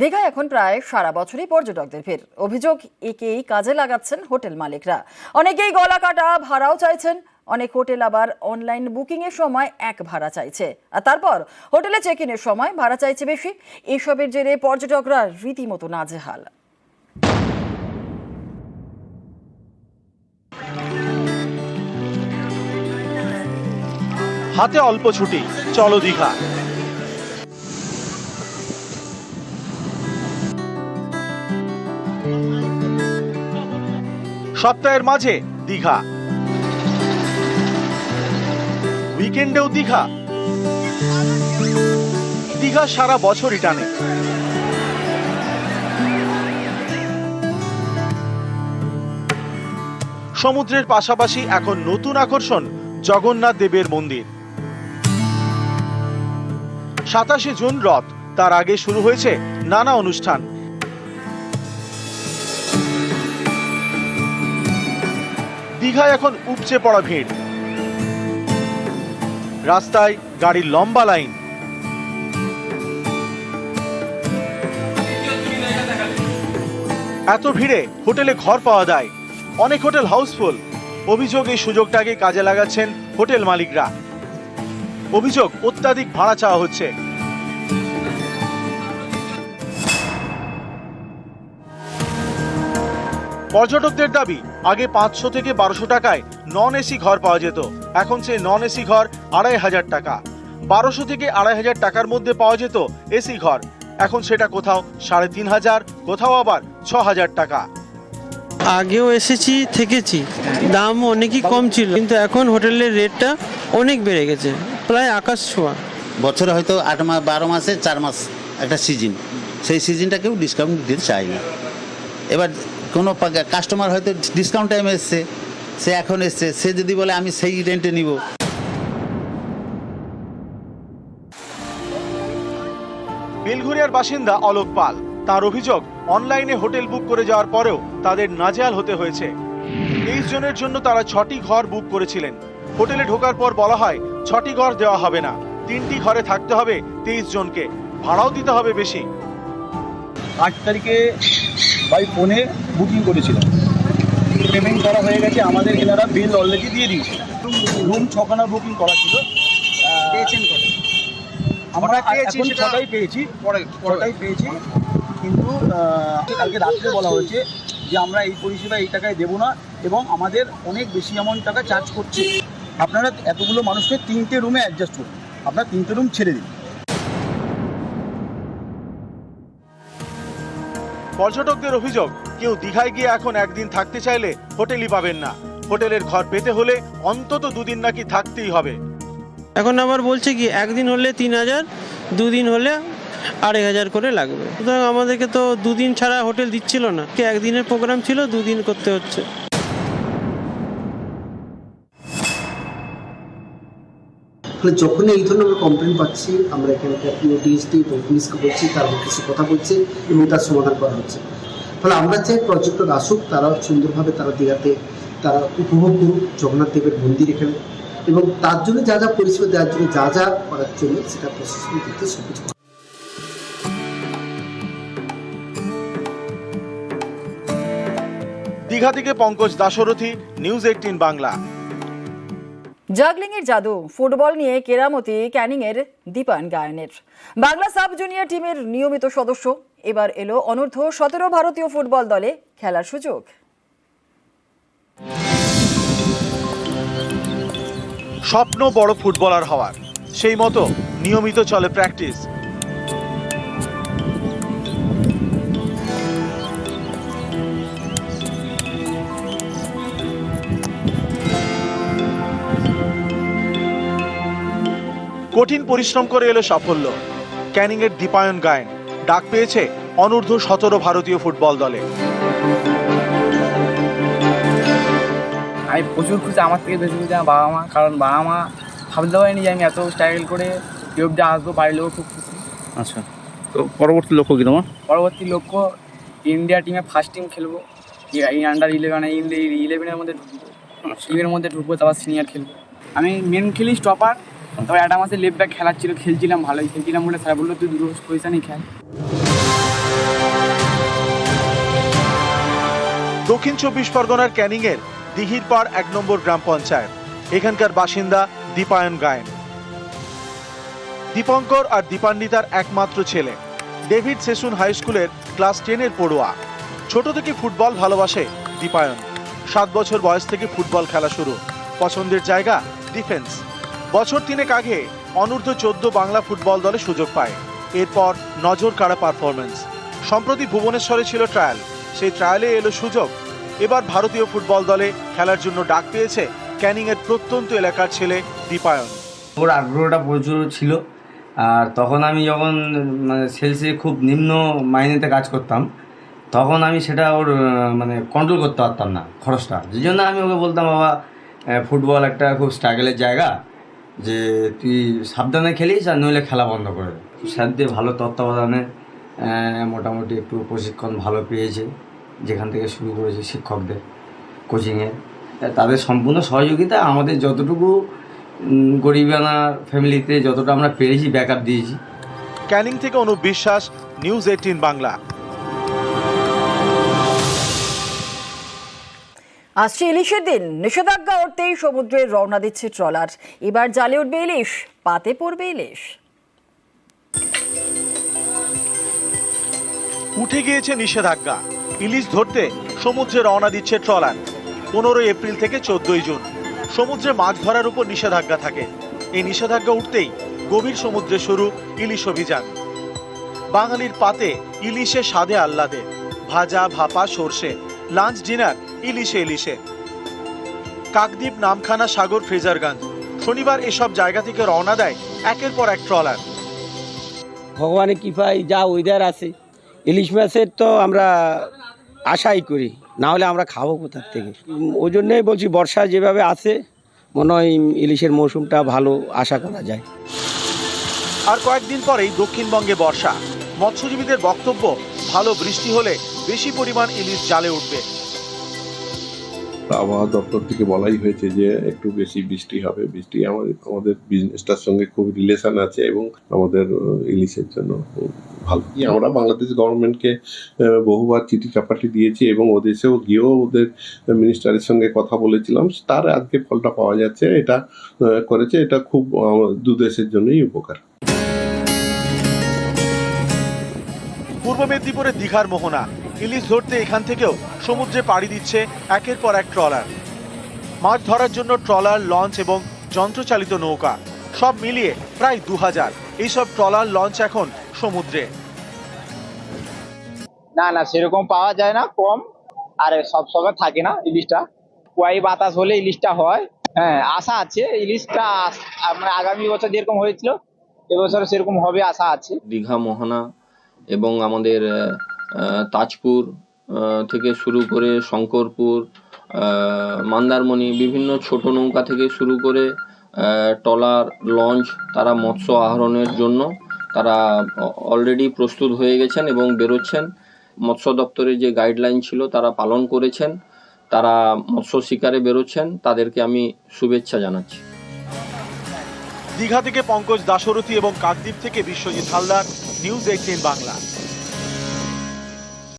দীঘায় এখন প্রায় সারা বছরই পর্যটকদের ভিড়। অভিযোগ একেই কাজে লাগাচ্ছেন হোটেল মালিকরা। অনেকেই গলা কাটা, ভাড়াও চাইছেন। অনেক হোটেল আবার অনলাইন বুকিং এর সময় এক ভাড়া চাইছে। আর তারপর হোটেলে চেক ইনের সময় ভাড়া চাইছে বেশি। এসবের জেরে পর্যটকরা রীতিমতো নাজেহাল। হাতে অল্প ছুটি, চলো দীঘা। সপ্তাহের মাঝে দীঘা। উইকেন্ডেও দীঘা। দীঘা সারা বছরই টানে। সমুদ্রের পাশাপাশি এখন নতুন আকর্ষণ জগন্নাথ দেবের মন্দির। সাতাশে জুন রথ, তার আগে শুরু হয়েছে নানা অনুষ্ঠান। দীঘায় এখন উপচে পড়া ভিড়। রাস্তায় গাড়ির লম্বা লাইন। এত ভিড়ে হোটেলে ঘর পাওয়া যায়। অনেক হোটেল হাউসফুল। অভিযোগ এই সুযোগটাকে কাজে লাগাচ্ছেন হোটেল মালিকরা। অভিযোগ অত্যাধিক ভাড়া চাওয়া হচ্ছে। পর্যটকদের দাবি আগে পাঁচশো থেকে বারোশো টাকায় নন এসি ঘর পাওয়া যেত। এখন সেই নন এসি ঘর আড়াই হাজার টাকা। বারোশো থেকে আড়াই হাজার টাকার মধ্যে পাওয়া যেত এসি ঘর। এখন সেটা কোথাও সাড়ে তিন হাজার কোথাও আবার ছ হাজার টাকা। আগেও এসেছি থেকেছি। দাম অনেকই কম ছিল কিন্তু এখন হোটেলের রেটটা অনেক বেড়ে গেছে প্রায় আকাশ ছোঁয়া। বছরে হয়তো আট মাস বারো মাসে চার মাস একটা সিজন সেই সিজনটা কেউ ডিসকাউন্ট দিতে চায় না এবার কোনো কাস্টমার হয়তো ডিসকাউন্ট টাইমে এসছে সে এখন এসছে সে যদি বলে আমি সেই রেন্টে নিব। বেলঘরিয়ার বাসিন্দা অলোক পাল তার অভিযোগ অনলাইনে হোটেল বুক করে যাওয়ার পরেও তাদের নাজেহাল হতে হয়েছে। তেইশ জনের জন্য তারা ছটি ঘর বুক করেছিলেন। হোটেলে ঢোকার পর বলা হয় ছটি ঘর দেওয়া হবে না। তিনটি ঘরে থাকতে হবে তেইশ জনকে। ভাড়াও দিতে হবে বেশি। আট তারিখে বাই ফোনে বুকিং করেছিলাম। পেমেন্ট করা হয়ে গেছে আমাদের এনারা বিল অলরেডি দিয়ে দিয়েছে। রুম ছখানা বুকিং করা ছিল। পেয়েছেন আমরা এখন ছটাই পেয়েছি। ছটাই পেয়েছি। কিন্তু কালকে রাত্রে বলা হয়েছে যে আমরা এই পরিষেবা এই টাকায় দেবো না এবং আমাদের অনেক বেশি অ্যামাউন্ট টাকা চার্জ করছে। আপনারা এতগুলো মানুষকে তিনটে রুমে অ্যাডজাস্ট করুন। আপনারা তিনটে রুম ছেড়ে দিন। পর্যটকদের অভিযোগ, কেউ দীঘায় গিয়ে এখন একদিন থাকতে চাইলে হোটেলই পাবেন না। হোটেলের ঘর পেতে হলে অন্তত দুদিন নাকি থাকতেই হবে। এখন আবার বলছে কি, একদিন হলে তিন হাজার, দুদিন হলে আড়াই হাজার করে লাগবে। সুতরাং আমাদেরকে তো দুদিন ছাড়া হোটেল দিচ্ছিল না। একদিনের প্রোগ্রাম ছিল, দুদিন করতে হচ্ছে। ফলে যখনই এই ধরনের আমরা কমপ্লেন পাচ্ছি, আমরা এখানে ডিএসটি এবং পুলিশকে বলছি, তার কিছু কথা বলছে এবং তার সমাধান করা হচ্ছে। ফলে আমরা চাই পর্যটক আসুক তারা সুন্দরভাবে তারা দীঘাতে, তারা উপভোগ করুক, জগন্নাথ দেবের মন্দির এখানে, এবং তার জন্য যা যা পরিষেবা দেওয়ার জন্য, যা যা করার জন্য সেটা প্রশাসন দিতে সব কিছু দীঘা থেকে Pankaj Dasharathi news eighteen Bangla. Juggling এর জাদু, ফুটবল নিয়ে কেরামতি ক্যানিং এর দীপায়ন গায়নের। বাংলা সাব জুনিয়র টিমের নিয়মিত সদস্য, এবার এলো অনূর্ধ্ব সতেরো ভারতীয় ফুটবল দলে খেলার সুযোগ। স্বপ্ন বড় ফুটবলার হওয়ার, সেই মতো নিয়মিত চলে প্র্যাকটিস। কঠিন পরিশ্রম করে এলো সাফল্য। ক্যানিং এর দীপায়ন গায়ন ডাক পেয়েছে অনূর্ধ্ব সতেরো ভারতীয় ফুটবল দলে। আমি প্রচুর খুশি আমার থেকে বেশি খুশি আমার বাবা মা কারণ বাবা মা ভাবতে পারিনি যে আমি এত স্ট্রাগল করে কেউ অব্দি আসব বাড়ির লোকও খুব খুশি। আচ্ছা তো পরবর্তী লক্ষ্য কি তোমার? পরবর্তী লক্ষ্য ইন্ডিয়া টিমে ফার্স্ট টিম খেলব। এই আন্ডার ইলেভেন ইলেভেনের মধ্যে ঢুকবো। টিমের মধ্যে ঢুকবো তারপর সিনিয়র খেলব। আমি মেন খেলি স্টপার তো একটা মাসে লেফট খেলার ছিল খেলছিলাম, ভালোই খেলছিলাম বলে স্যার বলল, তুই দুটো পজিশানেই খেল। দক্ষিণ চব্বিশ পরগনার ক্যানিংয়ের দিহির পাড় এক নম্বর গ্রাম পঞ্চায়েত। এখানকার বাসিন্দা দীপায়ন গায়েন। দীপঙ্কর আর দীপান্বিতার একমাত্র ছেলে, David Sassoon high school class টেনের পড়ুয়া। ছোট থেকে ফুটবল ভালোবাসে দীপায়ন। সাত বছর বয়স থেকে ফুটবল খেলা শুরু। পছন্দের জায়গা ডিফেন্স। বছর তিনেক আগে অনূর্ধ্ব চোদ্দ বাংলা ফুটবল দলে সুযোগ পায়। এরপর নজর কাড়া পারফরমেন্স সম্প্রতি ভুবনেশ্বরে ছিল ট্রায়াল সেই ট্রায়ালে এলো সুযোগ। এবার ভারতীয় ফুটবল দলে খেলার জন্য ডাক পেয়েছে ক্যানিংয়ের প্রত্যন্ত এলাকার ছেলে দীপায়ন। ওর আগ্রহটা প্রচুর ছিল। আর তখন আমি যখন মানে সেলসে খুব নিম্ন মাইনেতে কাজ করতাম, তখন আমি সেটা ওর মানে কন্ট্রোল করতে পারতাম না খরচটা। যে জন্য আমি ওকে বলতাম, বাবা ফুটবল একটা খুব স্ট্রাগলের জায়গা। যে তুই সাবধানে খেলিস আর নইলে খেলা বন্ধ করে স্যারদের ভালো তত্ত্বাবধানে মোটামুটি একটু প্রশিক্ষণ ভালো পেয়েছে যেখান থেকে শুরু করেছে শিক্ষকদের কোচিংয়ে তাদের সম্পূর্ণ সহযোগিতা আমাদের যতটুকু উম, গরিবানার ফ্যামিলিতে যতটা আমরা পেরেছি ব্যাক দিয়েছি। ক্যানিং থেকে অনুপ বিশ্বাস নিউজ এইটিন বাংলা। আসছে ইলিশের দিন। নিষেধাজ্ঞা উঠতেই সমুদ্রে রওনা দিচ্ছে ট্রলার। এবার জালে উঠবে ইলিশ, পাতে পড়বে ইলিশ। উঠে গিয়েছে নিষেধাজ্ঞা। ইলিশ ধরতে সমুদ্রে রওনা দিচ্ছে ট্রলার। পনেরোই এপ্রিল থেকে চোদ্দই জুন। সমুদ্রে মাছ ধরার উপর নিষেধাজ্ঞা থাকে। এই নিষেধাজ্ঞা উঠতেই গভীর সমুদ্রে শুরু ইলিশ অভিযান। বাঙালির পাতে ইলিশে স্বাদে আহ্লাদে। ভাজা, ভাপা, সর্ষে, লাঞ্চ, ডিনার ইলিশে ইলিশে। কাকদ্বীপ নামখানা সাগর ফ্রেজারগঞ্জ শনিবার এসব জায়গা থেকে রওনা দেয় একের পর এক ট্রলার। ভগবানের কৃপায় যা ওয়েদার আছে ইলিশ মাছের তো আমরা আশাই করি না হলে আমরা খাব কোথার থেকে? ওই জন্যই বলছি বর্ষা যেভাবে আছে মনে হয় ইলিশের মৌসুমটা ভালো আশা করা যায়। আর কয়েকদিন পরেই দক্ষিণবঙ্গে বর্ষা। মৎস্যজীবীদের বক্তব্য ভালো বৃষ্টি হলে বেশি পরিমাণ ইলিশ জালে উঠবে। আবহাওয়া দপ্তর থেকে বলাই হয়েছে যে একটু বেশি বৃষ্টি হবে। বৃষ্টি আমাদের আমাদের বিজনেসটার সঙ্গে খুব রিলেশন আছে এবং আমাদের ইলিশের জন্য ভালো। কি আমরা বাংলাদেশ গভর্নমেন্টকে বহুবার চিঠি চাপাটি দিয়েছি এবং ওদেশেও গিয়েও ওদের মিনিস্টারের সঙ্গে কথা বলেছিলাম। তার আজকে ফলটা পাওয়া যাচ্ছে এটা করেছে। এটা খুব আহ, দু দেশের জন্যই উপকার। পূর্ব মেদিনীপুরের দীঘার মোহনা। ইলিশ ধরতে এখান থেকেও সমুদ্রে পাড়ি দিচ্ছে একের পর এক ট্রলার। মাছ ধরার জন্য ট্রলার লঞ্চ এবং যন্ত্রচালিত নৌকা সব মিলিয়ে প্রায় দু হাজার এইসব ট্রলার লঞ্চ এখন সমুদ্রে। না না সেরকম পাওয়া যায় না কম। আর সব সময় থাকে না ইলিশটা কুয়াই বাতাস হলে ইলিশটা হয়। হ্যাঁ আশা আছে ইলিশটা মানে আগামী বছর যেরকম হয়েছিল এবছর সেরকম হবে আশা আছে। দীঘা মোহনা এবং আমাদের তাজপুর থেকে শুরু করে শঙ্করপুর মন্দারমণি, বিভিন্ন ছোট নৌকা থেকে শুরু করে ট্রলার লঞ্চ, তারা মৎস্য আহরণের জন্য তারা অলরেডি প্রস্তুত হয়ে গেছেন এবং বেরোচ্ছেন। মৎস্য দপ্তরের যে গাইডলাইন ছিল তারা পালন করেছেন। তারা মৎস্য শিকারে বেরোচ্ছেন। তাদেরকে আমি শুভেচ্ছা জানাচ্ছি। দীঘা থেকে পঙ্কজ দাশরথী এবং কাকদ্বীপ থেকে বিশ্বজিৎ হালদার নিউজ এইটিন বাংলা।